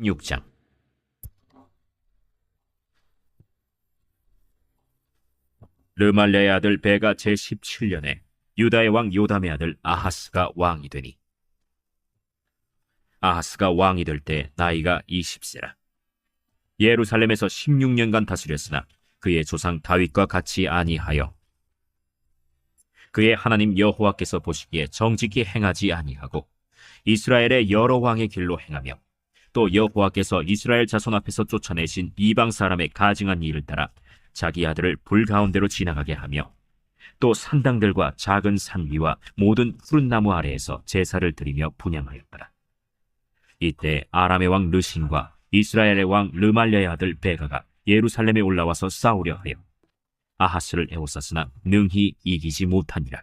6장. 르말레의 아들 베가 제17년에 유다의 왕 요담의 아들 아하스가 왕이 되니 아하스가 왕이 될 때 나이가 20세라. 예루살렘에서 16년간 다스렸으나 그의 조상 다윗과 같이 아니하여 그의 하나님 여호와께서 보시기에 정직히 행하지 아니하고 이스라엘의 여러 왕의 길로 행하며 또 여호와께서 이스라엘 자손 앞에서 쫓아내신 이방 사람의 가증한 일을 따라 자기 아들을 불 가운데로 지나가게 하며 또 산당들과 작은 산 위와 모든 푸른 나무 아래에서 제사를 드리며 분양하였더라. 이때 아람의 왕 르신과 이스라엘의 왕 르말레의 아들 베가가 예루살렘에 올라와서 싸우려 하여 아하스를 에워쌌으나 능히 이기지 못하니라.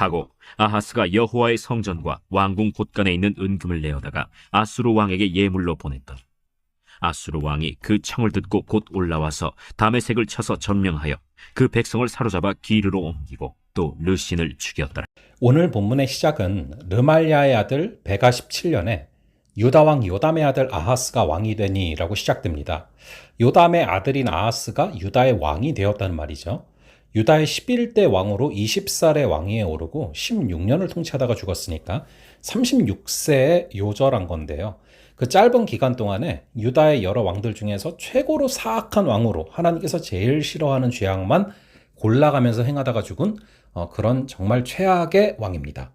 하고 아하스가 여호와의 성전과 왕궁 곳간에 있는 은금을 내어다가 아수르 왕에게 예물로 보냈더니 아수르 왕이 그 청을 듣고 곧 올라와서 담에색을 쳐서 점령하여 그 백성을 사로잡아 기르로 옮기고 또 르신을 죽였더라. 오늘 본문의 시작은 르말야의 아들 베가 17년에 유다 왕 요담의 아들 아하스가 왕이 되니라고 시작됩니다. 요담의 아들인 아하스가 유다의 왕이 되었다는 말이죠. 유다의 11대 왕으로 20살의 왕위에 오르고 16년을 통치하다가 죽었으니까 36세에 요절한 건데요. 그 짧은 기간 동안에 유다의 여러 왕들 중에서 최고로 사악한 왕으로 하나님께서 제일 싫어하는 죄악만 골라가면서 행하다가 죽은 어, 그런 정말 최악의 왕입니다.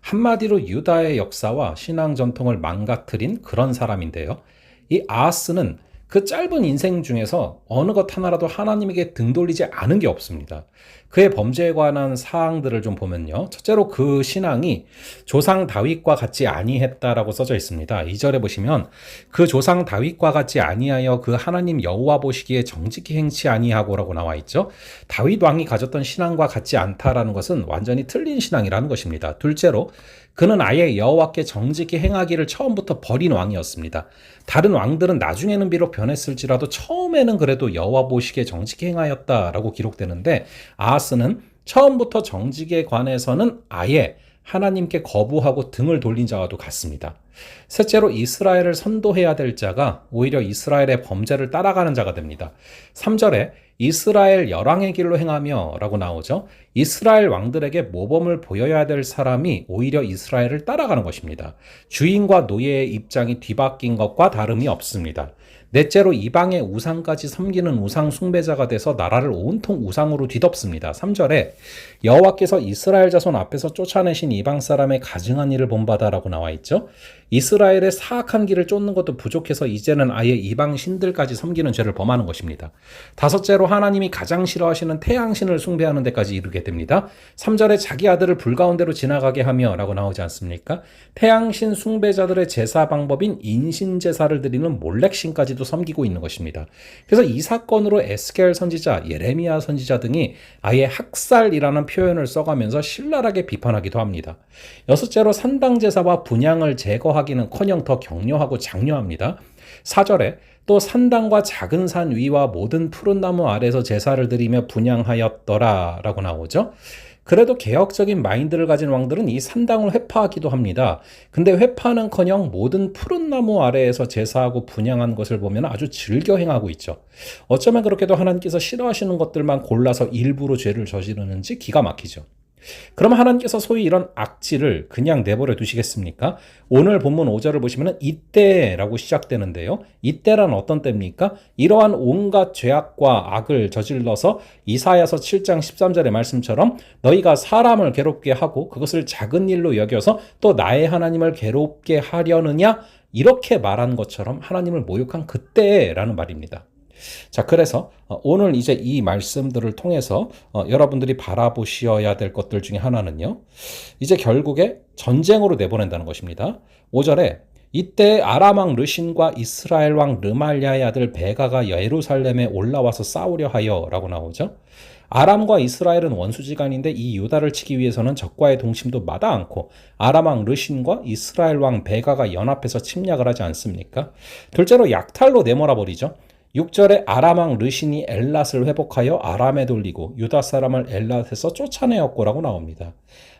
한마디로 유다의 역사와 신앙 전통을 망가뜨린 그런 사람인데요. 이 아하스는 그 짧은 인생 중에서 어느 것 하나라도 하나님에게 등 돌리지 않은 게 없습니다. 그의 범죄에 관한 사항들을 좀 보면요. 첫째로 그 신앙이 조상 다윗과 같지 아니했다라고 써져 있습니다. 2절에 보시면 그 조상 다윗과 같지 아니하여 그 하나님 여호와 보시기에 정직히 행치 아니하고라고 나와 있죠. 다윗 왕이 가졌던 신앙과 같지 않다라는 것은 완전히 틀린 신앙이라는 것입니다. 둘째로 그는 아예 여호와께 정직히 행하기를 처음부터 버린 왕이었습니다. 다른 왕들은 나중에는 비록 변했을지라도 처음에는 그래도 여호와 보시기에 정직히 행하였다라고 기록되는데 아하스는 처음부터 정직에 관해서는 아예 하나님께 거부하고 등을 돌린 자와도 같습니다. 셋째로 이스라엘을 선도해야 될 자가 오히려 이스라엘의 범죄를 따라가는 자가 됩니다. 3절에 이스라엘 열왕의 길로 행하며 라고 나오죠. 이스라엘 왕들에게 모범을 보여야 될 사람이 오히려 이스라엘을 따라가는 것입니다. 주인과 노예의 입장이 뒤바뀐 것과 다름이 없습니다. 넷째로 이방의 우상까지 섬기는 우상 숭배자가 돼서 나라를 온통 우상으로 뒤덮습니다. 3절에 여호와께서 이스라엘 자손 앞에서 쫓아내신 이방 사람의 가증한 일을 본바다라고 나와 있죠. 이스라엘의 사악한 길을 쫓는 것도 부족해서 이제는 아예 이방 신들까지 섬기는 죄를 범하는 것입니다. 다섯째로 하나님이 가장 싫어하시는 태양신을 숭배하는 데까지 이르게 됩니다. 3절에 자기 아들을 불 가운데로 지나가게 하며 라고 나오지 않습니까? 태양신 숭배자들의 제사 방법인 인신 제사를 드리는 몰렉신까지도 섬기고 있는 것입니다. 그래서 이 사건으로 에스겔 선지자, 예레미야 선지자 등이 아예 학살이라는 표현을 써가면서 신랄하게 비판하기도 합니다. 여섯째로 산당 제사와 분양을 제거하기 는커녕 더 격려하고 장려합니다. 4절에 또 산당과 작은 산 위와 모든 푸른 나무 아래서 제사를 드리며 분양하였더라 라고 나오죠. 그래도 개혁적인 마인드를 가진 왕들은 이 산당을 회파하기도 합니다. 근데 회파는커녕 모든 푸른 나무 아래에서 제사하고 분양한 것을 보면 아주 즐겨 행하고 있죠. 어쩌면 그렇게도 하나님께서 싫어하시는 것들만 골라서 일부러 죄를 저지르는지 기가 막히죠. 그럼 하나님께서 소위 이런 악질을 그냥 내버려 두시겠습니까? 오늘 본문 5절을 보시면 이때라고 시작되는데요. 이때란 어떤 때입니까? 이러한 온갖 죄악과 악을 저질러서 이사야서 7장 13절의 말씀처럼 너희가 사람을 괴롭게 하고 그것을 작은 일로 여겨서 또 나의 하나님을 괴롭게 하려느냐? 이렇게 말한 것처럼 하나님을 모욕한 그때라는 말입니다. 자, 그래서 어, 오늘 이제 이 말씀들을 통해서 어, 여러분들이 바라보셔야 될 것들 중에 하나는요. 이제 결국에 전쟁으로 내보낸다는 것입니다. 5절에 이때 아람 왕 르신과 이스라엘 왕 르말리아의 아들 베가가 예루살렘에 올라와서 싸우려 하여라고 나오죠. 아람과 이스라엘은 원수지간인데 이 유다를 치기 위해서는 적과의 동심도 마다 않고 아람 왕 르신과 이스라엘 왕 베가가 연합해서 침략을 하지 않습니까? 둘째로 약탈로 내몰아 버리죠. 6절에 아람 왕 르신이 엘랏을 회복하여 아람에 돌리고 유다 사람을 엘랏에서 쫓아내었고라고 나옵니다.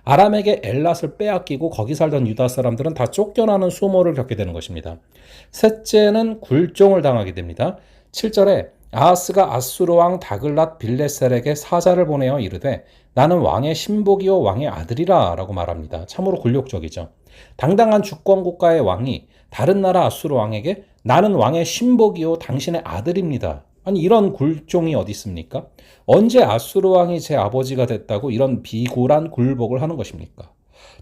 아람에게 엘랏을 빼앗기고 거기 살던 유다 사람들은 다 쫓겨나는 수모를 겪게 되는 것입니다. 셋째는 굴종을 당하게 됩니다. 7절에 아하스가 아수르 왕 다글랏 빌레셀에게 사자를 보내어 이르되 나는 왕의 신복이요 왕의 아들이라 라고 말합니다. 참으로 굴욕적이죠. 당당한 주권 국가의 왕이 다른 나라 아수르 왕에게 나는 왕의 신복이요 당신의 아들입니다. 아니 이런 굴종이 어디 있습니까? 언제 아수르 왕이 제 아버지가 됐다고 이런 비굴한 굴복을 하는 것입니까?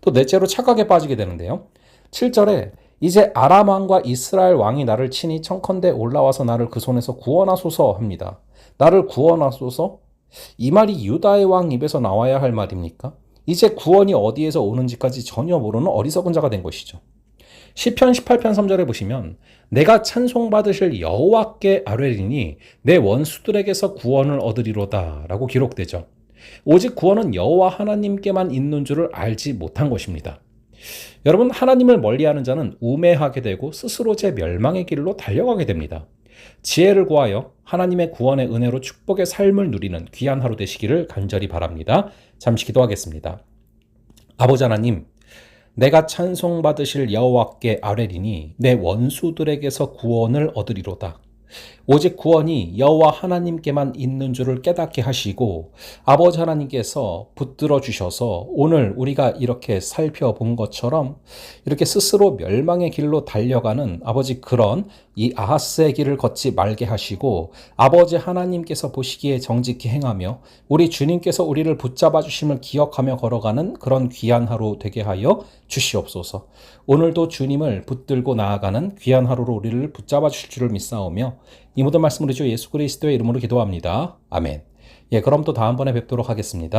또 넷째로 착각에 빠지게 되는데요. 7절에 이제 아람 왕과 이스라엘 왕이 나를 치니 청컨대 올라와서 나를 그 손에서 구원하소서 합니다. 나를 구원하소서? 이 말이 유다의 왕 입에서 나와야 할 말입니까? 이제 구원이 어디에서 오는지까지 전혀 모르는 어리석은 자가 된 것이죠. 시편 18편 3절에 보시면 내가 찬송받으실 여호와께 아뢰리니 내 원수들에게서 구원을 얻으리로다라고 기록되죠. 오직 구원은 여호와 하나님께만 있는 줄을 알지 못한 것입니다. 여러분 하나님을 멀리하는 자는 우매하게 되고 스스로 제 멸망의 길로 달려가게 됩니다. 지혜를 구하여 하나님의 구원의 은혜로 축복의 삶을 누리는 귀한 하루 되시기를 간절히 바랍니다. 잠시 기도하겠습니다. 아버지 하나님, 내가 찬송받으실 여호와께 아뢰리니 내 원수들에게서 구원을 얻으리로다. 오직 구원이 여호와 하나님께만 있는 줄을 깨닫게 하시고 아버지 하나님께서 붙들어 주셔서 오늘 우리가 이렇게 살펴본 것처럼 이렇게 스스로 멸망의 길로 달려가는 아버지 그런 이 아하스의 길을 걷지 말게 하시고 아버지 하나님께서 보시기에 정직히 행하며 우리 주님께서 우리를 붙잡아 주심을 기억하며 걸어가는 그런 귀한 하루 되게 하여 주시옵소서. 오늘도 주님을 붙들고 나아가는 귀한 하루로 우리를 붙잡아 주실 줄을 믿사오며 이 모든 말씀으로 주 예수 그리스도의 이름으로 기도합니다. 아멘. 예, 그럼 또 다음번에 뵙도록 하겠습니다.